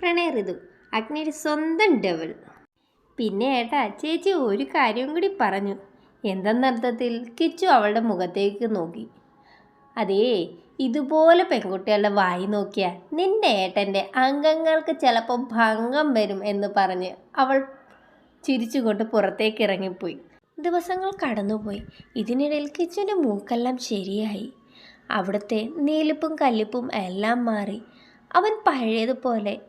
പ്രണയ ഋതു. അഗ്നിയുടെ സ്വന്തം ഡെവൽ പിന്നെ ഏട്ടാ ചേച്ചി ഒരു കാര്യം കൂടി പറഞ്ഞു. എന്തെന്നർത്ഥത്തിൽ കിച്ചു അവളുടെ മുഖത്തേക്ക് നോക്കി. അതേ ഇതുപോലെ പെൺകുട്ടികളുടെ വായി നോക്കിയാൽ നിന്റെ ഏട്ടന്റെ അംഗങ്ങൾക്ക് ചിലപ്പോൾ ഭംഗം വരും എന്ന് പറഞ്ഞ് അവൾ ചിരിച്ചുകൊണ്ട് പുറത്തേക്ക് ഇറങ്ങിപ്പോയി. ദിവസങ്ങൾ കടന്നുപോയി. ഇതിനിടയിൽ കിച്ചുവിന്റെ മൂക്കെല്ലാം ശരിയായി. അവിടുത്തെ നീലിപ്പും കല്ലിപ്പും എല്ലാം മാറി. അവൻ പഴയതുപോലെ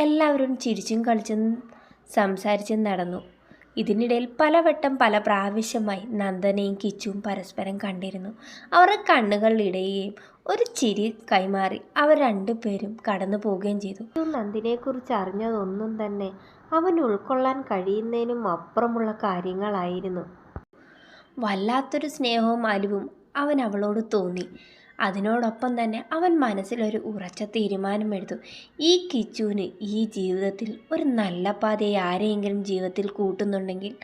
എല്ലാവരും ചിരിച്ചും കളിച്ചും സംസാരിച്ചും നടന്നു. ഇതിനിടയിൽ പലവട്ടം പല പ്രാവശ്യമായി നന്ദനയും കിച്ചുവും പരസ്പരം കണ്ടിരുന്നു. അവരുടെ കണ്ണുകളിടുകയും ഒരു ചിരി കൈമാറി അവർ രണ്ടുപേരും കടന്നു പോവുകയും ചെയ്തു. നന്ദിനെക്കുറിച്ച് അറിഞ്ഞതൊന്നും തന്നെ അവൻ ഉൾക്കൊള്ളാൻ കഴിയുന്നതിനും അപ്പുറമുള്ള കാര്യങ്ങളായിരുന്നു. വല്ലാത്തൊരു സ്നേഹവും അലിവും അവൻ അവളോട് തോന്നി. അതിനോടൊപ്പം തന്നെ അവൻ മനസ്സിലൊരു ഉറച്ച തീരുമാനമെടുത്തു. ഈ കിച്ചുവിന് ഈ ജീവിതത്തിൽ ഒരു നല്ല പാതയെ ആരെയെങ്കിലും ജീവിതത്തിൽ കൂട്ടുന്നുണ്ടെങ്കിൽ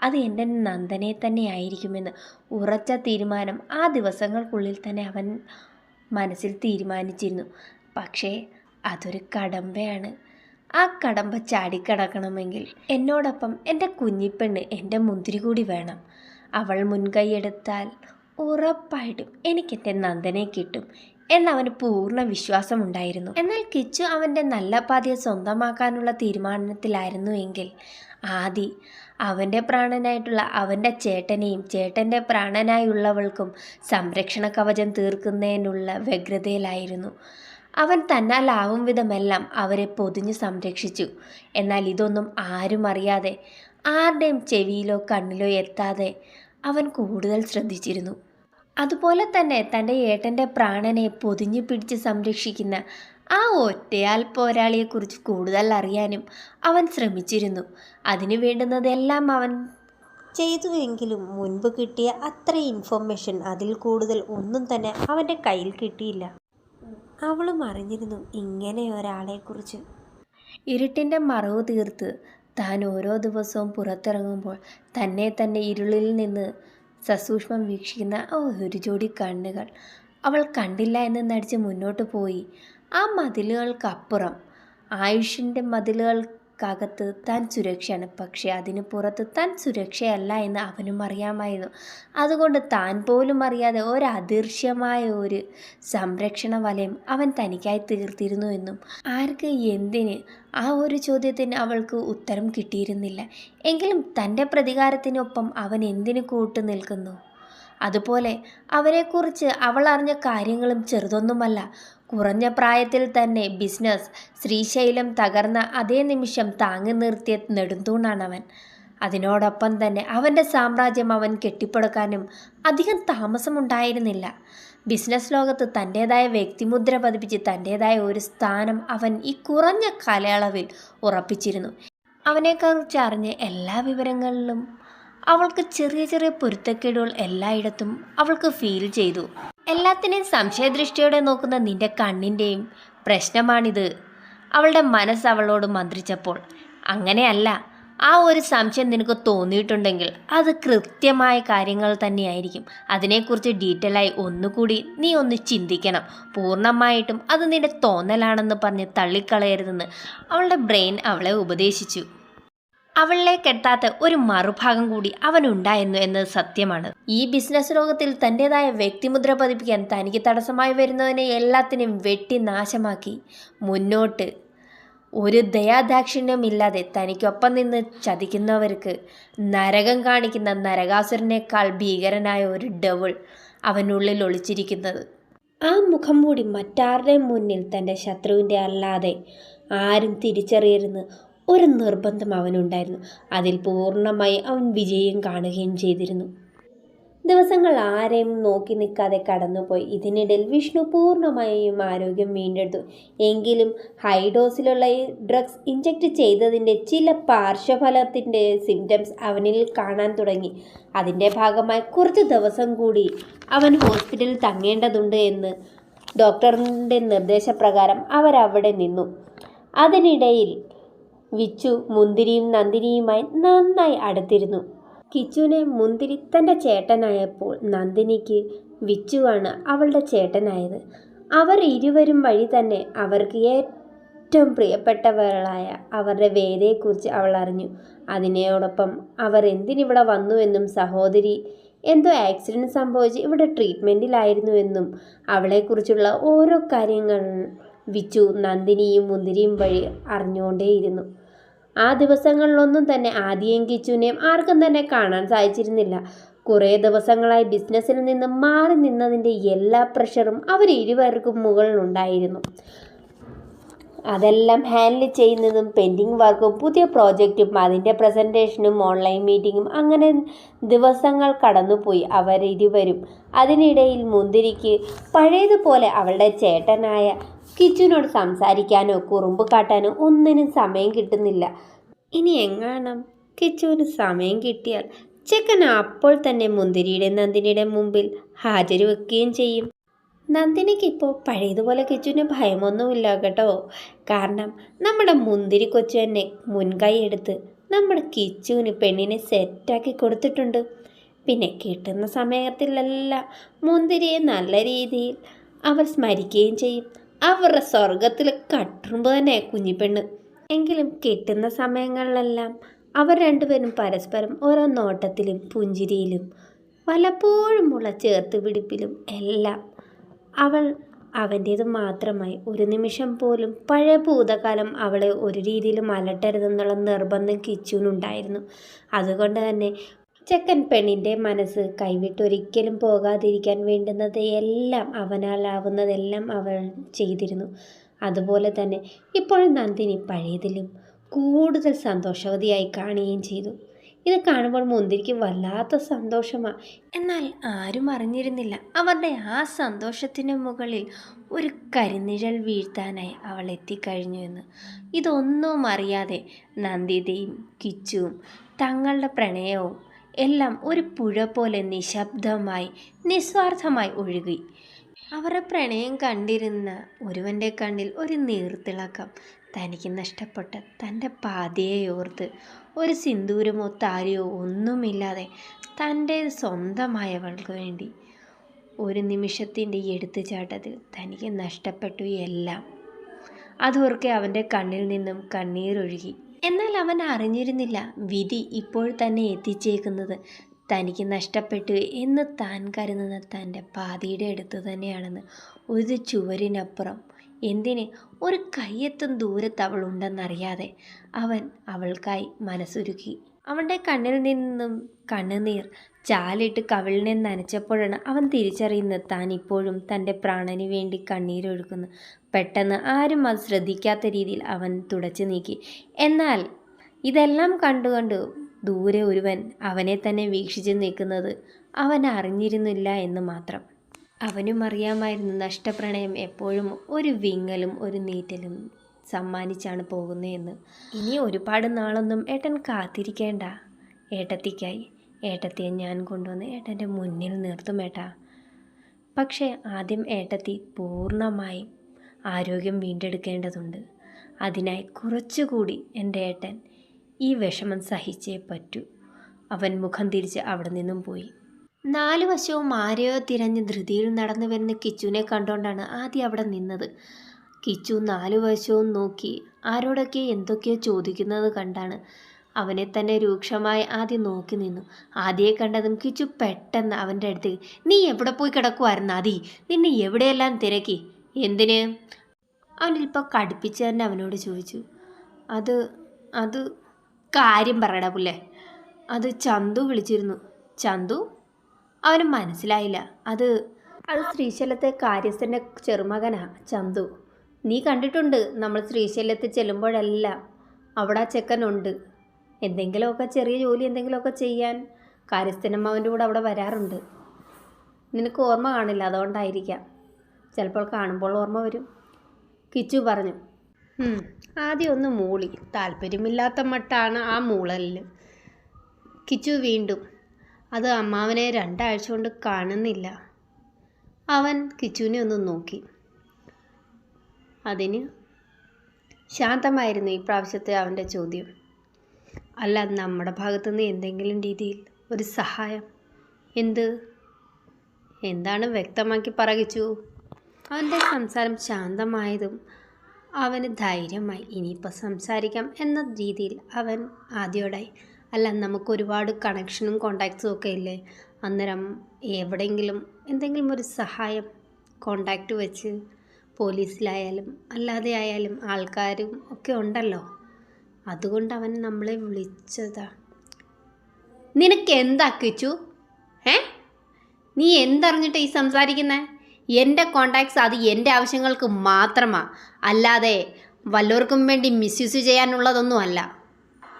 അത് എന്റെ നന്ദനെ തന്നെ ആയിരിക്കുമെന്ന് ഉറച്ച തീരുമാനം ആ ദിവസങ്ങൾക്കുള്ളിൽ തന്നെ അവൻ മനസ്സിൽ തീരുമാനിച്ചിരുന്നു. പക്ഷേ അതൊരു കടമ്പയാണ്. ആ കടമ്പ ചാടിക്കടക്കണമെങ്കിൽ എന്നോടൊപ്പം എന്റെ കുഞ്ഞിപ്പെണ്ണ് എന്റെ മുന്തിരി കൂടി വേണം. അവൾ മുൻകൈയെടുത്താൽ ഉറപ്പായിട്ടും എനിക്കെന്റെ നന്ദനെ കിട്ടും എന്നവന് പൂർണ വിശ്വാസമുണ്ടായിരുന്നു എന്നാൽ കിച്ചു അവന്റെ നല്ല പാതിയെ സ്വന്തമാക്കാനുള്ള തീരുമാനത്തിലായിരുന്നു എങ്കിൽ ആദി അവന്റെ പ്രാണനായിട്ടുള്ള അവന്റെ ചേട്ടനെയും ചേട്ടന്റെ പ്രാണനായുള്ളവൾക്കും സംരക്ഷണ കവചം തീർക്കുന്നതിനുള്ള വ്യഗ്രതയിലായിരുന്നു. അവൻ തന്നാലാവും വിധമെല്ലാം അവരെ പൊതിഞ്ഞ് സംരക്ഷിച്ചു. എന്നാൽ ഇതൊന്നും ആരും അറിയാതെ ആരുടെയും ചെവിയിലോ കണ്ണിലോ എത്താതെ അവൻ കൂടുതൽ ശ്രദ്ധിച്ചിരുന്നു. അതുപോലെ തന്നെ തന്റെ ഏട്ടന്റെ പ്രാണനെ പൊതിഞ്ഞു പിടിച്ച് സംരക്ഷിക്കുന്ന ആ ഒറ്റയാൽ പോരാളിയെക്കുറിച്ച് കൂടുതൽ അറിയാനും അവൻ ശ്രമിച്ചിരുന്നു. അതിനു വേണ്ടുന്നതെല്ലാം അവൻ ചെയ്തുവെങ്കിലും മുൻപ് കിട്ടിയ അത്ര ഇൻഫർമേഷൻ അതിൽ കൂടുതൽ ഒന്നും തന്നെ അവന്റെ കയ്യിൽ കിട്ടിയില്ല. അവളും അറിഞ്ഞിരുന്നു ഇങ്ങനെ ഒരാളെക്കുറിച്ച്. ഇരുട്ടിന്റെ മറവ് തീർത്ത് താൻ ഓരോ ദിവസവും പുറത്തിറങ്ങുമ്പോൾ തന്നെ തന്നെ ഇരുളിൽ നിന്ന് സസൂക്ഷ്മം വീക്ഷിക്കുന്ന ഒരു ജോഡി കണ്ണുകൾ. അവൾ കണ്ടില്ല എന്ന് നടിച്ച് മുന്നോട്ട് പോയി. ആ മതിലുകൾക്കപ്പുറം ആയുഷിന്റെ മതിലുകൾക്കകത്ത് താൻ സുരക്ഷയാണ്. പക്ഷേ അതിന് പുറത്ത് താൻ സുരക്ഷയല്ല എന്ന് അവനും അറിയാമായിരുന്നു. അതുകൊണ്ട് താൻ പോലും അറിയാതെ ഒരു അദൃശ്യമായ ഒരു സംരക്ഷണ വലയം അവൻ തനിക്കായി തീർത്തിരുന്നു എന്നും ആർക്ക് എന്തിന് ആ ഒരു ചോദ്യത്തിന് അവൾക്ക് ഉത്തരം കിട്ടിയിരുന്നില്ല. എങ്കിലും തന്റെ പ്രതികാരത്തിനൊപ്പം അവൻ എന്തിനു കൂട്ടു നിൽക്കുന്നു അതുപോലെ അവരെക്കുറിച്ച് അവൾ അറിഞ്ഞ കാര്യങ്ങളും ചെറുതൊന്നുമല്ല. കുറഞ്ഞ പ്രായത്തിൽ തന്നെ ബിസിനസ് ശ്രീശൈലം തകർന്ന അതേ നിമിഷം താങ്ങി നിർത്തിയ നെടുന്തൂണാണവൻ. അതിനോടൊപ്പം തന്നെ അവന്റെ സാമ്രാജ്യം അവൻ കെട്ടിപ്പടുക്കാനും അധികം താമസമുണ്ടായിരുന്നില്ല. ബിസിനസ് ലോകത്ത് തന്റേതായ വ്യക്തിമുദ്ര പതിപ്പിച്ച് തന്റേതായ ഒരു സ്ഥാനം അവൻ ഈ കുറഞ്ഞ കാലയളവിൽ ഉറപ്പിച്ചിരുന്നു. അവനെക്കുറിച്ച് അറിഞ്ഞ എല്ലാ വിവരങ്ങളിലും അവൾക്ക് ചെറിയ ചെറിയ പൊരുത്തക്കേടുകൾ എല്ലായിടത്തും അവൾക്ക് ഫീൽ ചെയ്തു. എല്ലാത്തിനെയും സംശയദൃഷ്ടിയോടെ നോക്കുന്ന നിന്റെ കണ്ണിന്റെയും പ്രശ്നമാണിത്. അവളുടെ മനസ്സ് അവളോട് മന്ത്രിച്ചപ്പോൾ അങ്ങനെയല്ല. ആ ഒരു സംശയം നിനക്ക് തോന്നിയിട്ടുണ്ടെങ്കിൽ അത് കൃത്യമായ കാര്യങ്ങൾ തന്നെയായിരിക്കും. അതിനെക്കുറിച്ച് ഡീറ്റെയിൽ ആയി ഒന്നുകൂടി നീ ഒന്ന് ചിന്തിക്കണം. പൂർണമായിട്ടും അത് നിന്റെ തോന്നലാണെന്ന് പറഞ്ഞ് തള്ളിക്കളയരുതെന്ന് അവളുടെ ബ്രെയിൻ അവളെ ഉപദേശിച്ചു. അവളിലേക്ക് കെട്ടാത്ത ഒരു മറുഭാഗം കൂടി അവനുണ്ടായിരുന്നു എന്നത് സത്യമാണ്. ഈ ബിസിനസ് ലോകത്തിൽ തന്റെതായ വ്യക്തിമുദ്ര പതിപ്പിക്കാൻ തനിക്ക് തടസ്സമായി വരുന്നതിനെ എല്ലാത്തിനെയും വെട്ടി നാശമാക്കി. മുന്നോട്ട്. ഒരു ദയാദാക്ഷിണ്യമില്ലാതെ തനിക്കൊപ്പം നിന്ന് ചതിക്കുന്നവർക്ക് നരകം കാണിക്കുന്ന നരകാസുരനേക്കാൾ ഭീകരനായ ഒരു ഡവിൾ അവനുള്ളിൽ ഒളിച്ചിരിക്കുന്നത്. ആ മുഖം മൂടി മറ്റാരുടെയും മുന്നിൽ തന്റെ ശത്രുവിന്റെ അല്ലാതെ ആരും തിരിച്ചറിയരുന്ന് ഒരു നിർബന്ധം അവനുണ്ടായിരുന്നു. അതിൽ പൂർണമായി അവൻ വിജയം കാണുകയും ചെയ്തിരുന്നു. ദിവസങ്ങൾ ആരെയും നോക്കി നിൽക്കാതെ കടന്നുപോയി. ഇതിനിടയിൽ വിഷ്ണു പൂർണമായും ആരോഗ്യം വീണ്ടെടുത്തു. എങ്കിലും ഹൈ ഡോസിലുള്ള ഈ ഡ്രഗ്സ് ഇഞ്ചക്ട് ചെയ്തതിന്റെ ചില പാർശ്വഫലത്തിന്റെ സിംറ്റംസ് അവനിൽ കാണാൻ തുടങ്ങി. അതിന്റെ ഭാഗമായി കുറച്ച് ദിവസം കൂടി അവൻ ഹോസ്പിറ്റലിൽ തങ്ങേണ്ടതുണ്ട് എന്ന് ഡോക്ടറിന്റെ നിർദ്ദേശപ്രകാരം അവരവിടെ നിന്നു. അതിനിടയിൽ വിച്ചു മുന്തിരിയും നന്ദിനിയുമായി നന്നായി അടുത്തിരുന്നു. കിച്ചുവിനെ മുന്തിരി തന്റെ ചേട്ടനായപ്പോൾ നന്ദിനിക്ക് വിച്ചുവാണ് അവളുടെ ചേട്ടനായത്. അവർ ഇരുവരും വഴി തന്നെ അവർക്ക് ഏറ്റവും പ്രിയപ്പെട്ടവളായ അവരുടെ വേദയെക്കുറിച്ച് അവൾ അറിഞ്ഞു. അതിനോടൊപ്പം അവർ എന്തിനിവിടെ വന്നുവെന്നും സഹോദരി എന്തോ ആക്സിഡന്റ് സംഭവിച്ച് ഇവിടെ ട്രീറ്റ്മെന്റിലായിരുന്നുവെന്നും അവളെക്കുറിച്ചുള്ള ഓരോ കാര്യങ്ങൾ വിച്ചു നന്ദിനിയും മുന്തിരിയും വഴി അറിഞ്ഞുകൊണ്ടേയിരുന്നു. ആ ദിവസങ്ങളിലൊന്നും തന്നെ ആദിയും കിച്ചുവിനെയും ആർക്കും തന്നെ കാണാൻ സാധിച്ചിരുന്നില്ല. കുറേ ദിവസങ്ങളായി ബിസിനസ്സിൽ നിന്ന് മാറി നിന്നതിന്റെ എല്ലാ പ്രഷറും അവർ ഇരുവർക്കും മുകളിലുണ്ടായിരുന്നു. അതെല്ലാം ഹാൻഡിൽ ചെയ്യുന്നതും പെൻഡിങ് വർക്കും പുതിയ പ്രോജക്റ്റും അതിന്റെ പ്രസന്റേഷനും ഓൺലൈൻ മീറ്റിങ്ങും അങ്ങനെ ദിവസങ്ങൾ കടന്നുപോയി അവരിരുവരും. അതിനിടയിൽ മുന്തിരിക്ക് പഴയതുപോലെ അവളുടെ ചേട്ടനായ കിച്ചുവിനോട് സംസാരിക്കാനോ കുറുമ്പ് കാട്ടാനോ ഒന്നിനും സമയം കിട്ടുന്നില്ല. ഇനി എങ്ങാണം? കിച്ചുവിന് സമയം കിട്ടിയാൽ ചെക്കൻ അപ്പോൾ തന്നെ മുന്തിരിയുടെ നന്ദിനിയുടെ മുമ്പിൽ ഹാജര് വെക്കുകയും ചെയ്യും. നന്ദിനിക്ക് ഇപ്പോൾ പഴയതുപോലെ കിച്ചുവിന് ഭയമൊന്നുമില്ല കേട്ടോ. കാരണം നമ്മുടെ മുന്തിരി കൊച്ചു തന്നെ മുൻകൈ എടുത്ത് നമ്മുടെ കിച്ചുവിന് പെണ്ണിനെ സെറ്റാക്കി കൊടുത്തിട്ടുണ്ട്. പിന്നെ കിട്ടുന്ന സമയത്തിലെല്ലാം മുന്തിരിയെ നല്ല രീതിയിൽ അവർ സ്മരിക്കുകയും ചെയ്യും. അവരുടെ സ്വർഗത്തിൽ കട്ടുറുമ്പ് തന്നെ കുഞ്ഞിപ്പെണ്ണ് എങ്കിലും കിട്ടുന്ന സമയങ്ങളിലെല്ലാം അവർ രണ്ടുപേരും പരസ്പരം ഓരോ നോട്ടത്തിലും പുഞ്ചിരിയിലും വല്ലപ്പോഴുമുള്ള ചേർത്ത് പിടിപ്പിലും എല്ലാം അവൾ അവന്റേത് മാത്രമായി ഒരു നിമിഷം പോലും പഴയ ഭൂതകാലം അവളെ ഒരു രീതിയിലും അലട്ടരുതെന്നുള്ള നിർബന്ധം കിച്ചുവിനുണ്ടായിരുന്നു. അതുകൊണ്ട് തന്നെ ചെക്കൻ പെണ്ണിന്റെ മനസ്സ് കൈവിട്ടൊരിക്കലും പോകാതിരിക്കാൻ വേണ്ടുന്നത് എല്ലാം അവനാലാവുന്നതെല്ലാം അവൾ ചെയ്തിരുന്നു. അതുപോലെ തന്നെ ഇപ്പോൾ നന്ദിനി പഴയതിലും കൂടുതൽ സന്തോഷവതിയായി കാണുകയും ചെയ്തു. ഇത് കാണുമ്പോൾ മുന്തിരിക്ക് വല്ലാത്ത സന്തോഷമാണ് എന്നാൽ ആരും അറിഞ്ഞിരുന്നില്ല. അവരുടെ ആ സന്തോഷത്തിന് മുകളിൽ ഒരു കരിനിഴൽ വീഴ്ത്താനായി അവൾ എത്തിക്കഴിഞ്ഞു എന്ന്. ഇതൊന്നും അറിയാതെ നന്ദിതയും കിച്ചുവും തങ്ങളുടെ പ്രണയവും എല്ലാം ഒരു പുഴ പോലെ നിശബ്ദമായി നിസ്വാർത്ഥമായി ഒഴുകി. അവരുടെ പ്രണയം കണ്ടിരുന്ന ഒരുവന്റെ കണ്ണിൽ ഒരു നീർത്തിളക്കം തനിക്ക് നഷ്ടപ്പെട്ട തന്റെ പാതയെ ഓർത്ത് ഒരു സിന്ദൂരമോ താരിയോ ഒന്നുമില്ലാതെ തന്റെ സ്വന്തമായവൾക്ക് വേണ്ടി. ഒരു നിമിഷത്തിന്റെ എടുത്തുചാട്ടത്തിൽ തനിക്ക് നഷ്ടപ്പെട്ടു എല്ലാം. അതോർക്കെ അവന്റെ കണ്ണിൽ നിന്നും കണ്ണീരൊഴുകി. എന്നാൽ അവൻ അറിഞ്ഞിരുന്നില്ല. വിധി ഇപ്പോൾ തന്നെ എത്തിച്ചേക്കുന്നത് തനിക്ക് നഷ്ടപ്പെട്ടു എന്ന് താൻ കരുതുന്ന തന്റെ പാതിയുടെ അടുത്ത് തന്നെയാണെന്ന്. ഒരു ചുവരിനപ്പുറം. എന്തിന്? ഒരു കയ്യെത്തും ദൂരത്ത് അവൾ ഉണ്ടെന്നറിയാതെ. അവൻ അവൾക്കായി മനസ്സൊരുക്കി. അവളുടെ കണ്ണിൽ നിന്നും കണ്ണുനീർ ചാലിട്ട് കവിളിനെ നനച്ചപ്പോഴാണ് അവൻ തിരിച്ചറിയുന്നത് താൻ ഇപ്പോഴും തന്റെ പ്രാണന് വേണ്ടി കണ്ണീരൊഴുക്കുന്നു. പെട്ടെന്ന് ആരും അത് ശ്രദ്ധിക്കാത്ത രീതിയിൽ അവൻ തുടച്ചു നീക്കി. എന്നാൽ ഇതെല്ലാം കണ്ടുകൊണ്ട് ദൂരെ ഒരുവൻ അവനെ തന്നെ വീക്ഷിച്ച് നിൽക്കുന്നത് അവൻ അറിഞ്ഞിരുന്നില്ല എന്ന് മാത്രം. അവനും അറിയാമായിരുന്നു നഷ്ടപ്രണയം എപ്പോഴും ഒരു വിങ്ങലും ഒരു നീറ്റലും സമ്മാനിച്ചാണ് പോകുന്നതെന്ന്. ഇനി ഒരുപാട് നാളൊന്നും ഏട്ടൻ കാത്തിരിക്കേണ്ട. ഏട്ടത്തിക്കായി. ഏട്ടത്തിയെ ഞാൻ കൊണ്ടുവന്ന് ഏട്ടന്റെ മുന്നിൽ നിർത്തും ഏട്ടാ. പക്ഷേ ആദ്യം ഏട്ടത്തി പൂർണമായും ആരോഗ്യം വീണ്ടെടുക്കേണ്ടതുണ്ട്. അതിനായി കുറച്ചുകൂടി എന്റെ ഏട്ടൻ ഈ വിഷമം സഹിച്ചേ പറ്റൂ. അവൻ മുഖം തിരിച്ച് അവിടെ നിന്നും പോയി. നാല് വശവും ആരെയോ തിരഞ്ഞ് ധൃതിയിൽ നടന്നു വരുന്ന കിച്ചുവിനെ കണ്ടുകൊണ്ടാണ് ആദ്യം അവിടെ നിന്നത്. കിച്ചു നാലു വശവും നോക്കി ആരോടൊക്കെ എന്തൊക്കെയോ ചോദിക്കുന്നത് കണ്ടാണ് അവനെ തന്നെ രൂക്ഷമായി ആദ്യം നോക്കി നിന്നു. ആദ്യയെ കണ്ടതും കിച്ചു പെട്ടെന്ന് അവന്റെ അടുത്തേക്ക് നീ എവിടെ പോയി കിടക്കുമായിരുന്നു ആദി? നിന്നെ എവിടെയെല്ലാം തിരക്കി? എന്തിന്? അവനിപ്പോൾ കടുപ്പിച്ച് തന്നെ അവനോട് ചോദിച്ചു അത് അത് കാര്യം പറയടാ പുല്ലേ? അത് ചന്തു വിളിച്ചിരുന്നു. ചന്തു? അവന് മനസ്സിലായില്ല. അത് അത് ശ്രീശൈലത്തെ കാര്യസ്ഥന്റെ ചെറുമകനാ ചന്തു. നീ കണ്ടിട്ടുണ്ട് നമ്മൾ ശ്രീശൈലത്തിൽ ചെല്ലുമ്പോഴെല്ലാം അവിടെ ആ ചെക്കനുണ്ട്. എന്തെങ്കിലുമൊക്കെ ചെറിയ ജോലി എന്തെങ്കിലുമൊക്കെ ചെയ്യാൻ കാര്യസ്ഥനമ്മാവന്റെ കൂടെ അവിടെ വരാറുണ്ട്. നിനക്ക് ഓർമ്മ കാണില്ല അതുകൊണ്ടായിരിക്കാം. ചിലപ്പോൾ കാണുമ്പോൾ ഓർമ്മ വരും. കിച്ചു പറഞ്ഞു "ഉം, ആദ്യം ഒന്ന് മൂളി. താല്പര്യമില്ലാത്ത മട്ടാണ് ആ മൂളലിൽ കിച്ചു വീണ്ടും അത് അമ്മാവനെ രണ്ടാഴ്ച കൊണ്ട് കാണുന്നില്ല. അവൻ കിച്ചുവിനെ ഒന്ന് നോക്കി. അതിന്? ശാന്തമായിരുന്നു ഈ പ്രാവശ്യത്തെ അവന്റെ ചോദ്യം. അല്ല നമ്മുടെ ഭാഗത്തുനിന്ന് എന്തെങ്കിലും രീതിയിൽ ഒരു സഹായം. എന്ത്? എന്താണ് വ്യക്തമാക്കി പറകിച്ചു അവന്റെ സംസാരം ശാന്തമായതും അവന് ധൈര്യമായി ഇനിയിപ്പോൾ സംസാരിക്കാം എന്ന രീതിയിൽ അവൻ ആദ്യോടായി അല്ല നമുക്ക് ഒരുപാട് കണക്ഷനും കോണ്ടാക്ട്സും ഒക്കെ ഇല്ലേ? അന്നേരം എവിടെയെങ്കിലും എന്തെങ്കിലും ഒരു സഹായം കോണ്ടാക്റ്റ് വെച്ച് പോലീസിലായാലും അല്ലാതെ ആയാലും ആൾക്കാരും ഒക്കെ ഉണ്ടല്ലോ. അതുകൊണ്ട് അവൻ നമ്മളെ വിളിച്ചതാ. നിനക്ക് എന്താ കിച്ചു ഏ? നീ എന്തറിഞ്ഞിട്ട് ഈ സംസാരിക്കുന്നത് എന്റെ കോണ്ടാക്ട്സ് അത് എന്റെ ആവശ്യങ്ങൾക്ക് മാത്രമാണ് അല്ലാതെ വല്ലവർക്കും വേണ്ടി മിസ്യൂസ് ചെയ്യാനുള്ളതൊന്നും അല്ല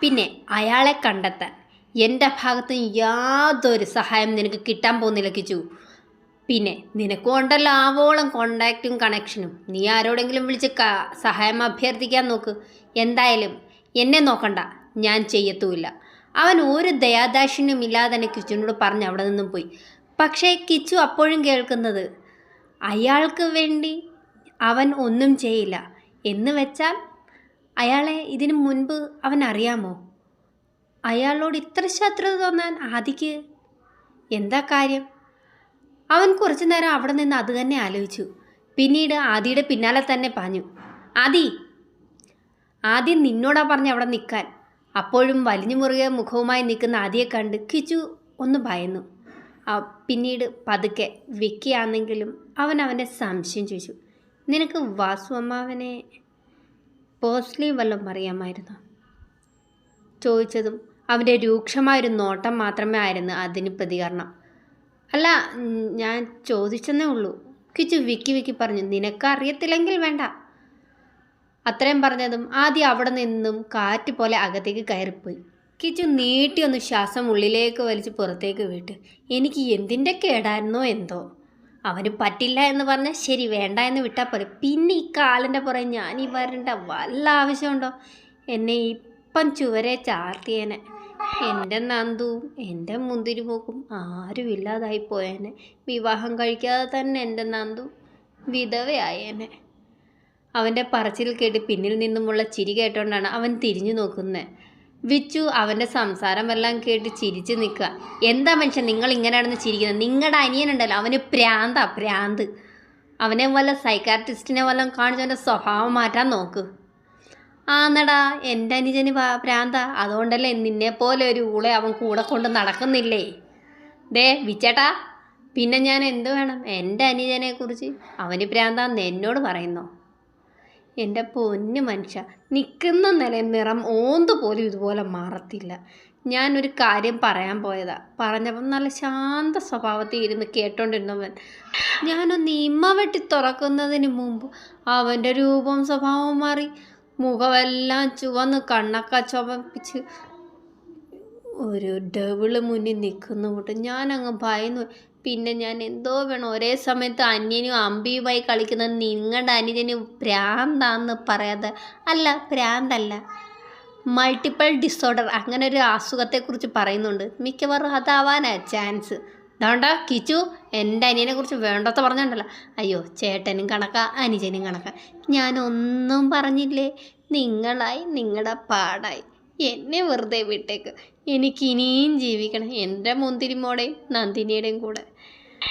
പിന്നെ അയാളെ കണ്ടെത്താൻ എന്റെ ഭാഗത്ത് യാതൊരു സഹായം നിനക്ക് കിട്ടാൻ പോകുന്നില്ല കിച്ചു. പിന്നെ നിനക്കും ഉണ്ടല്ലോ ആവോളം കോണ്ടാക്റ്റും കണക്ഷനും. നീ ആരോടെങ്കിലും വിളിച്ച് സഹായം അഭ്യർത്ഥിക്കാൻ നോക്ക്. എന്തായാലും എന്നെ നോക്കണ്ട ഞാൻ ചെയ്യത്തുമില്ല. അവൻ ഒരു ദയാദാക്ഷിണ്യം ഇല്ലാതെ തന്നെ കിച്ചുവിനോട് പറഞ്ഞ് അവിടെ നിന്നും പോയി. പക്ഷേ കിച്ചു അപ്പോഴും കേൾക്കുന്നത് അയാൾക്ക് വേണ്ടി അവൻ ഒന്നും ചെയ്യില്ല. എന്ന് വെച്ചാൽ അയാളെ ഇതിനു മുൻപ് അവൻ അറിയാമോ? അയാളോട് ഇത്ര ശത്രുത തോന്നാൻ ആദിക്ക് എന്താ കാര്യം? അവൻ കുറച്ചു നേരം അവിടെ നിന്ന് അത് തന്നെ ആലോചിച്ചു. പിന്നീട് ആദിയുടെ പിന്നാലെ തന്നെ പറഞ്ഞു ആദി ആദ്യം നിന്നോടാ പറഞ്ഞ അവിടെ നിൽക്കാൻ അപ്പോഴും വലിഞ്ഞു മുറുകെ മുഖവുമായി നിൽക്കുന്ന ആദിയെ കണ്ട് കിച്ചു ഒന്ന് ഭയന്നു. പിന്നീട് പതുക്കെ വിക്കിയാണെങ്കിലും അവൻ അവന്റെ സംശയം ചോദിച്ചു. നിനക്ക് വാസു അമ്മാവനെ പേഴ്സണലി വല്ലതും അറിയാമായിരുന്നു? ചോദിച്ചതും അവന്റെ രൂക്ഷമായൊരു നോട്ടം മാത്രമേ ആയിരുന്നു അതിന് പ്രതികരണം. അല്ല ഞാൻ ചോദിച്ചെന്നേ ഉള്ളൂ. കിച്ചു വിക്കി വിക്കി പറഞ്ഞു നിനക്ക് അറിയത്തില്ലെങ്കിൽ വേണ്ട. അത്രയും പറഞ്ഞതും ആദ്യം അവിടെ നിന്നും കാറ്റ് പോലെ അകത്തേക്ക് കയറിപ്പോയി. കിച്ചു നീട്ടിയൊന്ന് ശ്വാസം ഉള്ളിലേക്ക് വലിച്ച് പുറത്തേക്ക് വിട്ട്. എനിക്ക് എന്തിന്റെ കേടായിരുന്നോ എന്തോ? അവന് പറ്റില്ല എന്ന് പറഞ്ഞാൽ ശരി വേണ്ട എന്ന് വിട്ടാൽ പോലെ പിന്നെ ഈ കാലിന്റെ പുറകെ ഞാൻ ഈ വരേണ്ട വല്ല ആവശ്യമുണ്ടോ? എന്നെ ഇപ്പം ചുവരെ ചാർത്തിയേനെ. എന്റെ നന്ദുവും എന്റെ മുന്തിരിമുക്കും ആരും ഇല്ലാതായി പോയേനെ. വിവാഹം കഴിക്കാതെ തന്നെ എന്റെ നന്ദു വിധവയായേനെ. അവന്റെ പറച്ചിൽ കേട്ട് പിന്നിൽ നിന്നുമുള്ള ചിരി കേട്ടോണ്ടാണ് അവൻ തിരിഞ്ഞു നോക്കുന്നത് വിച്ചു അവന്റെ സംസാരമെല്ലാം കേട്ട് ചിരിച്ച് നിൽക്കുക. എന്താ മനുഷ്യൻ നിങ്ങൾ ഇങ്ങനെയാണെന്ന് ചിരിക്കുന്നത്? നിങ്ങളുടെ അനിയനുണ്ടല്ലോ അവന് പ്രാന്താ പ്രാന്ത്. അവനെ വല്ല സൈക്കാട്രിസ്റ്റിനെ വല്ലതും കാണിച്ചവന്റെ സ്വഭാവം മാറ്റാൻ നോക്ക്. ആന്നടാ എന്റെ അനുജന് പ്രാന്ത. അതുകൊണ്ടല്ലേ നിന്നെ പോലെ ഒരു ഊളെ അവൻ കൂടെ കൊണ്ട് നടക്കുന്നില്ലേ? ദേ വിച്ചേട്ടാ പിന്നെ ഞാൻ എന്ത് വേണം? എന്റെ അനുജനെ കുറിച്ച് അവന് പ്രാന്താന്ന് എന്നോട് പറയുന്നോ? എന്റെ പൊന്നു മനുഷ്യ നിൽക്കുന്ന നില നിറം ഓന്ത് പോലും ഇതുപോലെ മാറത്തില്ല ഞാനൊരു കാര്യം പറയാൻ പോയതാ പറഞ്ഞപ്പം നല്ല ശാന്ത സ്വഭാവത്തിൽ ഇരുന്ന് കേട്ടോണ്ടിരുന്നവൻ ഞാനൊന്ന് ഇമ്മ വെട്ടി തുറക്കുന്നതിന് മുമ്പ് അവന്റെ രൂപവും സ്വഭാവവും മാറി മുഖമെല്ലാം ചുവന്ന് കണ്ണൊക്കെ ചുവപ്പിച്ച് ഒരു ഡബിൾ മുന്നിൽ നിൽക്കുന്ന കൂട്ട് ഞാനങ്ങ് ഭയന്നു. പിന്നെ ഞാൻ എന്തോ വേണം. ഒരേ സമയത്ത് അന്യനും അമ്പിയുമായി കളിക്കുന്ന നിങ്ങളുടെ അനുജന് ഭ്രാന്താന്ന് പറയാതെ അല്ല ഭ്രാന്തല്ല മൾട്ടിപ്പിൾ ഡിസോർഡർ അങ്ങനെ ഒരു അസുഖത്തെക്കുറിച്ച് പറയുന്നുണ്ട്. മിക്കവാറും അതാവാനാ ചാൻസ് അതുകൊണ്ട് കിച്ചു എന്റെ അനിയനെ കുറിച്ച് വേണ്ടാത്ത പറഞ്ഞുണ്ടല്ലോ. അയ്യോ ചേട്ടനും കണക്കാ അനുജനും കണക്കാ. ഞാനൊന്നും പറഞ്ഞില്ലേ? നിങ്ങളായി നിങ്ങളുടെ പാടായി. എന്നെ വെറുതെ വിട്ടേക്ക്. എനിക്ക് ഇനിയും ജീവിക്കണം. എന്റെ മുന്തിരിമോടെയും നന്ദിനിയുടെയും കൂടെ.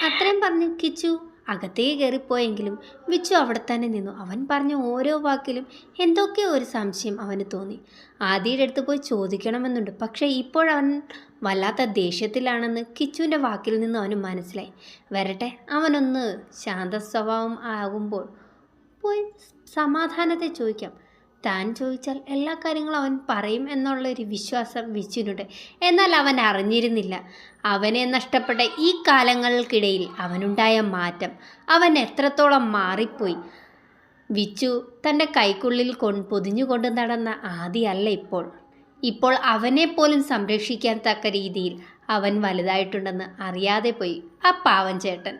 അത്രയും പറഞ്ഞ് കിച്ചു അകത്തേക്ക് കയറിപ്പോയെങ്കിലും വിച്ചു അവിടെ തന്നെ നിന്നു. അവൻ പറഞ്ഞ ഓരോ വാക്കിലും എന്തൊക്കെയോ ഒരു സംശയം അവന് തോന്നി. ആദിയുടെ അടുത്ത് പോയി ചോദിക്കണമെന്നുണ്ട്. പക്ഷേ ഇപ്പോഴവൻ വല്ലാത്ത ദേഷ്യത്തിലാണെന്ന് കിച്ചുവിന്റെ വാക്കിൽ നിന്ന് അവന് മനസ്സിലായി. വരട്ടെ അവനൊന്ന് ശാന്ത സ്വഭാവം ആകുമ്പോൾ പോയി സമാധാനത്തെ ചോദിക്കാം. താൻ ചോദിച്ചാൽ എല്ലാ കാര്യങ്ങളും അവൻ പറയും എന്നുള്ളൊരു വിശ്വാസം വിച്ചുനുണ്ട് എന്നാൽ അവൻ അറിഞ്ഞിരുന്നില്ല. അവനെ നഷ്ടപ്പെട്ട ഈ കാലങ്ങൾക്കിടയിൽ അവനുണ്ടായ മാറ്റം. അവൻ എത്രത്തോളം മാറിപ്പോയി. വിച്ചു തന്റെ കൈക്കുള്ളിൽ കൊ പൊതിഞ്ഞുകൊണ്ട് നടന്ന ആദിയല്ല ഇപ്പോൾ. ഇപ്പോൾ അവനെ പോലും സംരക്ഷിക്കാൻ തക്ക രീതിയിൽ അവൻ വലുതായിട്ടുണ്ടെന്ന് അറിയാതെ പോയി. ആ പാവൻ ചേട്ടൻ.